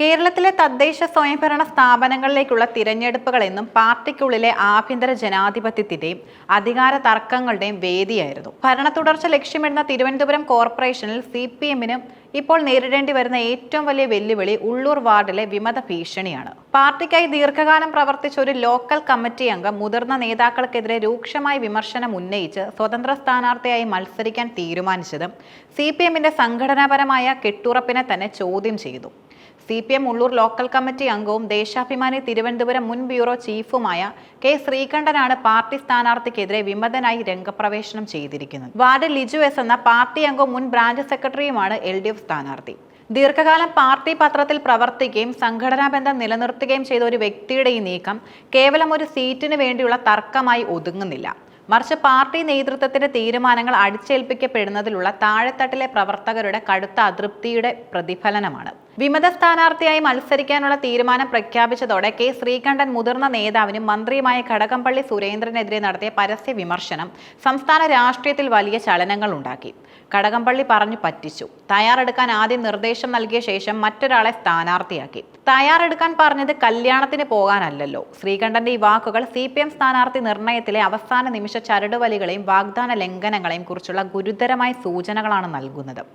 കേരളത്തിലെ തദ്ദേശ സ്വയംഭരണ സ്ഥാപനങ്ങളിലേക്കുള്ള തിരഞ്ഞെടുപ്പുകളെന്നും പാർട്ടിക്കുള്ളിലെ ആഭ്യന്തര ജനാധിപത്യത്തിന്റെയും അധികാര തർക്കങ്ങളുടെയും വേദിയായിരുന്നു. ഭരണ തുടർച്ച ലക്ഷ്യമിടുന്ന തിരുവനന്തപുരം കോർപ്പറേഷനിൽ സി പി എമ്മിനും ഇപ്പോൾ നേരിടേണ്ടി വരുന്ന ഏറ്റവും വലിയ വെല്ലുവിളി ഉള്ളൂർ വാർഡിലെ വിമത ഭീഷണിയാണ്. പാർട്ടിക്കായി ദീർഘകാലം പ്രവർത്തിച്ച ഒരു ലോക്കൽ കമ്മിറ്റി അംഗം മുതിർന്ന നേതാക്കൾക്കെതിരെ രൂക്ഷമായ വിമർശനം ഉന്നയിച്ച് സ്വതന്ത്ര സ്ഥാനാർത്ഥിയായി മത്സരിക്കാൻ തീരുമാനിച്ചതും സി പി എമ്മിന്റെ സംഘടനാപരമായ കെട്ടുറപ്പിനെ തന്നെ ചോദ്യം ചെയ്തു. C P M Ulloor local committee അംഗവും ദേശാഭിമാനി തിരുവനന്തപുരം മുൻ ബ്യൂറോ ചീഫുമായ കെ ശ്രീകണ്ഠനാണ് പാർട്ടി സ്ഥാനാർത്ഥിക്കെതിരെ വിമതനായി രംഗപ്രവേശനം ചെയ്തിരിക്കുന്നത്. വാർഡ് ലിജു എസ് എന്ന പാർട്ടി അംഗവും മുൻ ബ്രാഞ്ച് സെക്രട്ടറിയുമാണ് എൽ ഡി എഫ് സ്ഥാനാർത്ഥി. ദീർഘകാലം പാർട്ടി പത്രത്തിൽ പ്രവർത്തിക്കുകയും സംഘടനാ ബന്ധം നിലനിർത്തുകയും ചെയ്ത ഒരു വ്യക്തിയുടെ ഈ നീക്കം കേവലം ഒരു സീറ്റിന് വേണ്ടിയുള്ള തർക്കമായി ഒതുങ്ങുന്നില്ല. മറിച്ച് പാർട്ടി നേതൃത്വത്തിന്റെ തീരുമാനങ്ങൾ അടിച്ചേൽപ്പിക്കപ്പെടുന്നതിലുള്ള താഴെത്തട്ടിലെ പ്രവർത്തകരുടെ കടുത്ത അതൃപ്തിയുടെ പ്രതിഫലനമാണ്. വിമത സ്ഥാനാർത്ഥിയായി മത്സരിക്കാനുള്ള തീരുമാനം പ്രഖ്യാപിച്ചതോടെ കെ ശ്രീകണ്ഠൻ മുതിർന്ന നേതാവിനും മന്ത്രിയുമായ കടകംപള്ളി സുരേന്ദ്രനെതിരെ നടത്തിയ പരസ്യ വിമർശനം സംസ്ഥാന രാഷ്ട്രീയത്തിൽ വലിയ ചലനങ്ങൾ ഉണ്ടാക്കി. കടകംപള്ളി പറഞ്ഞു പറ്റിച്ചു. തയ്യാറെടുക്കാൻ ആദ്യം നിർദ്ദേശം നൽകിയ ശേഷം മറ്റൊരാളെ സ്ഥാനാർത്ഥിയാക്കി. തയ്യാറെടുക്കാൻ പറഞ്ഞത് കല്യാണത്തിന് പോകാനല്ലല്ലോ. ശ്രീകണ്ഠന്റെ ഈ വാക്കുകൾ സി പി എം സ്ഥാനാർത്ഥി നിർണയത്തിലെ അവസാന നിമിഷ ചരടുവലികളെയും വാഗ്ദാന ലംഘനങ്ങളെയും കുറിച്ചുള്ള ഗുരുതരമായ സൂചനകളാണ് നൽകുന്നത്